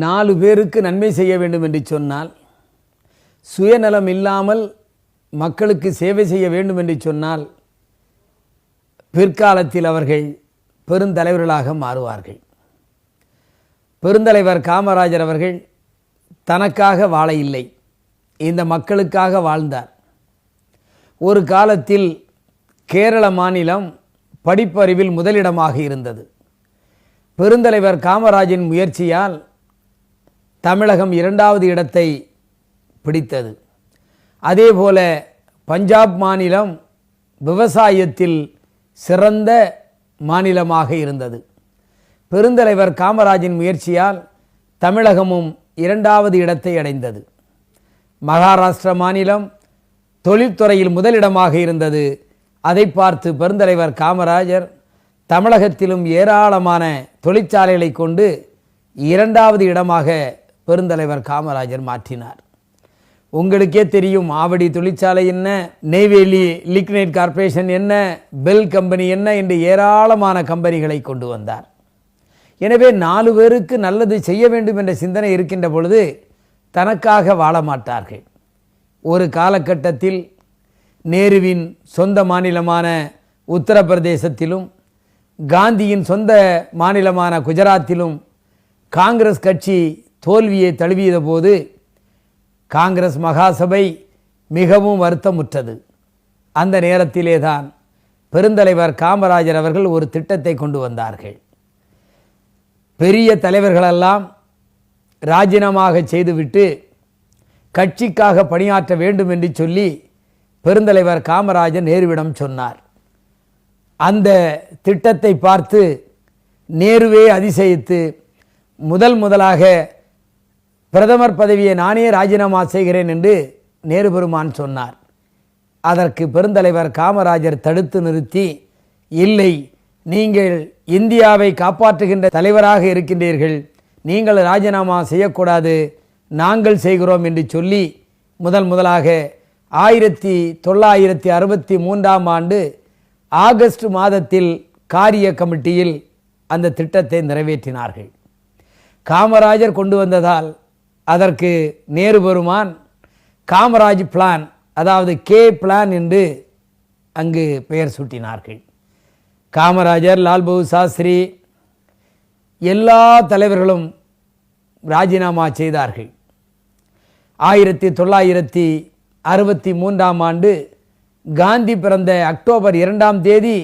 நாலு பேருக்கு நன்மை செய்ய வேண்டும் என்று சொன்னால் சுயநலம் இல்லாமல் மக்களுக்கு சேவை செய்ய வேண்டும் என்று சொன்னால் பிற்காலத்தில் அவர்கள் பெருந்தலைவர்களாக மாறுவார்கள். பெருந்தலைவர் காமராஜர் அவர்கள் தனக்காக வாழ இல்லை. இந்த மக்களுக்காக வாழ்ந்தார். ஒரு காலத்தில் கேரள மாநிலம் படிப்பறிவில் முதலிடமாக இருந்தது. பெருந்தலைவர் காமராஜின் முயற்சியால் தமிழகம் இரண்டாவது இடத்தை பிடித்தது. அதேபோல பஞ்சாப் மாநிலம் விவசாயத்தில் சிறந்த மாநிலமாக இருந்தது. பெருந்தலைவர் காமராஜின் முயற்சியால் தமிழகமும் இரண்டாவது இடத்தை அடைந்தது. மகாராஷ்டிர மாநிலம் தொழில்துறையில் முதலிடமாக இருந்தது. அதை பார்த்து பெருந்தலைவர் காமராஜர் தமிழகத்திலும் ஏராளமான தொழிற்சாலைகளை கொண்டு இரண்டாவது இடமாக பெருந்தலைவர் காமராஜர் மாற்றினார். உங்களுக்கே தெரியும் ஆவடி தொழிற்சாலை என்ன நெய்வேலி லிக்னைட் கார்ப்பரேஷன் என்ன பெல் கம்பெனி என்ன என்று ஏராளமான கம்பெனிகளை கொண்டு வந்தார். எனவே நாலு பேருக்கு நல்லது செய்ய வேண்டும் என்ற சிந்தனை இருக்கின்ற பொழுது தனக்காக வாழ மாட்டார்கள். ஒரு காலகட்டத்தில் நேருவின் சொந்த மாநிலமான உத்தரப்பிரதேசத்திலும் காந்தியின் சொந்த மாநிலமான குஜராத்திலும் காங்கிரஸ் கட்சி தோல்வியை தழுவியத போது காங்கிரஸ் மகாசபை மிகவும் வருத்தமுற்றது. அந்த நேரத்திலே தான் பெருந்தலைவர் காமராஜர் அவர்கள் ஒரு திட்டத்தை கொண்டு வந்தார்கள். பெரிய தலைவர்களெல்லாம் ராஜினாமாக செய்துவிட்டு கட்சிக்காக பணியாற்ற வேண்டும் என்று சொல்லி பெருந்தலைவர் காமராஜர் நேருவிடம் சொன்னார். அந்த திட்டத்தை பார்த்து நேருவே அதிசயித்து முதல் முதலாக பிரதமர் பதவியை நானே ராஜினாமா செய்கிறேன் என்று நேரு பெருமான் சொன்னார். அதற்கு பெருந்தலைவர் காமராஜர் தடுத்து நிறுத்தி இல்லை நீங்கள் இந்தியாவை காப்பாற்றுகின்ற தலைவராக இருக்கின்றீர்கள். நீங்கள் ராஜினாமா செய்யக்கூடாது. நாங்கள் செய்கிறோம் என்று சொல்லி முதல் முதலாக ஆயிரத்தி தொள்ளாயிரத்தி அறுபத்தி மூன்றாம் ஆண்டு ஆகஸ்ட் மாதத்தில் காரிய கமிட்டியில் அந்த திட்டத்தை நிறைவேற்றினார்கள். காமராஜர் கொண்டு வந்ததால் அதற்கு நேரு பெருமான் காமராஜ் பிளான் அதாவது கே பிளான் என்று அங்கு பெயர் சூட்டினார்கள். காமராஜர் லால்பகு சாஸ்திரி எல்லா தலைவர்களும் ராஜினாமா செய்தார்கள். ஆயிரத்தி தொள்ளாயிரத்தி அறுபத்தி மூன்றாம் ஆண்டு காந்தி பிறந்த அக்டோபர் இரண்டாம் தேதி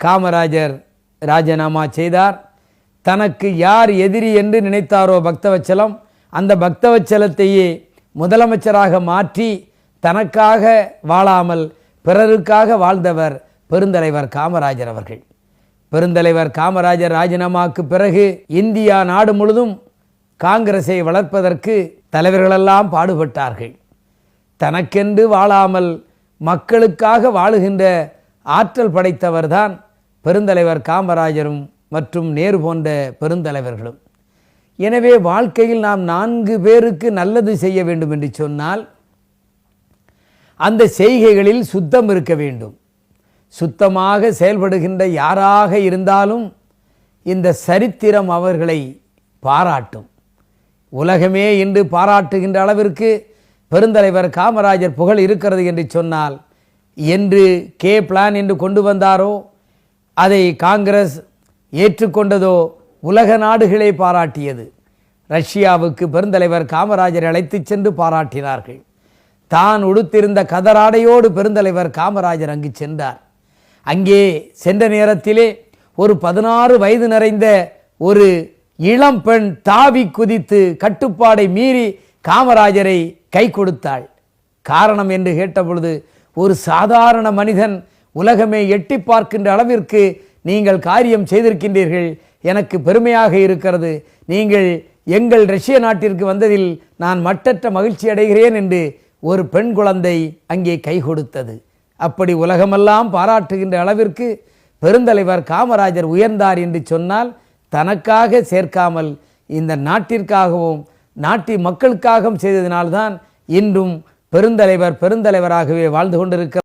காமராஜர் ராஜினாமா செய்தார். தனக்கு யார் எதிரி என்று நினைத்தாரோ பக்தவச்சலம் அந்த பக்தவச்சலத்தையே முதலமைச்சராக மாற்றி தனக்காக வாழாமல் பிறருக்காக வாழ்ந்தவர் பெருந்தலைவர் காமராஜர் அவர்கள். பெருந்தலைவர் காமராஜர் ராஜினாமாக்கு பிறகு இந்தியா நாடு முழுதும் காங்கிரஸை வளர்ப்பதற்கு தலைவர்களெல்லாம் பாடுபட்டார்கள். தனக்கென்று வாழாமல் மக்களுக்காக வாழுகின்ற ஆற்றல் படைத்தவர்தான் பெருந்தலைவர் காமராஜரும் மற்றும் நேரு போன்ற பெருந்தலைவர்களும். எனவே வாழ்க்கையில் நாம் நான்கு பேருக்கு நல்லது செய்ய வேண்டும் என்று சொன்னால் அந்த செய்கைகளில் சுத்தம் இருக்க வேண்டும். சுத்தமாக செயல்படுகின்ற யாராக இருந்தாலும் இந்த சரித்திரம் அவர்களை பாராட்டும். உலகமே இன்று பாராட்டுகின்ற அளவிற்கு பெருந்தலைவர் காமராஜர் புகழ் இருக்கிறது என்று சொன்னால் என்று கே பிளான் என்று கொண்டு வந்தாரோ அதை காங்கிரஸ் ஏற்றுக்கொண்டதோ உலக நாடுகளே பாராட்டியது. ரஷ்யாவுக்கு பெருந்தலைவர் காமராஜரை அழைத்துச் சென்று பாராட்டினார்கள். தான் உடுத்திருந்த கதராடையோடு பெருந்தலைவர் காமராஜர் அங்கு சென்றார். அங்கே சென்ற நேரத்திலே ஒரு பதினாறு வயது நிறைந்த ஒரு இளம் பெண் தாவி குதித்து கட்டுப்பாடை மீறி காமராஜரை கை கொடுத்தாள். காரணம் என்று கேட்டபொழுது ஒரு சாதாரண மனிதன் உலகமே எட்டி பார்க்கின்ற அளவிற்கு நீங்கள் காரியம் செய்திருக்கின்றீர்கள். எனக்கு பெருமையாக இருக்கிறது. நீங்கள் எங்கள் ரஷ்ய நாட்டிற்கு வந்ததில் நான் மட்டற்ற மகிழ்ச்சி அடைகிறேன் என்று ஒரு பெண் குழந்தை அங்கே கை கொடுத்தது. அப்படி உலகமெல்லாம் பாராட்டுகின்ற அளவிற்கு பெருந்தலைவர் காமராஜர் உயர்ந்தார் என்று சொன்னால் தனக்காக சேர்க்காமல் இந்த நாட்டிற்காகவும் நாட்டின் மக்களுக்காகவும் செய்ததினால்தான் இன்றும் பெருந்தலைவர் பெருந்தலைவராகவே வாழ்ந்து கொண்டிருக்கிறார்.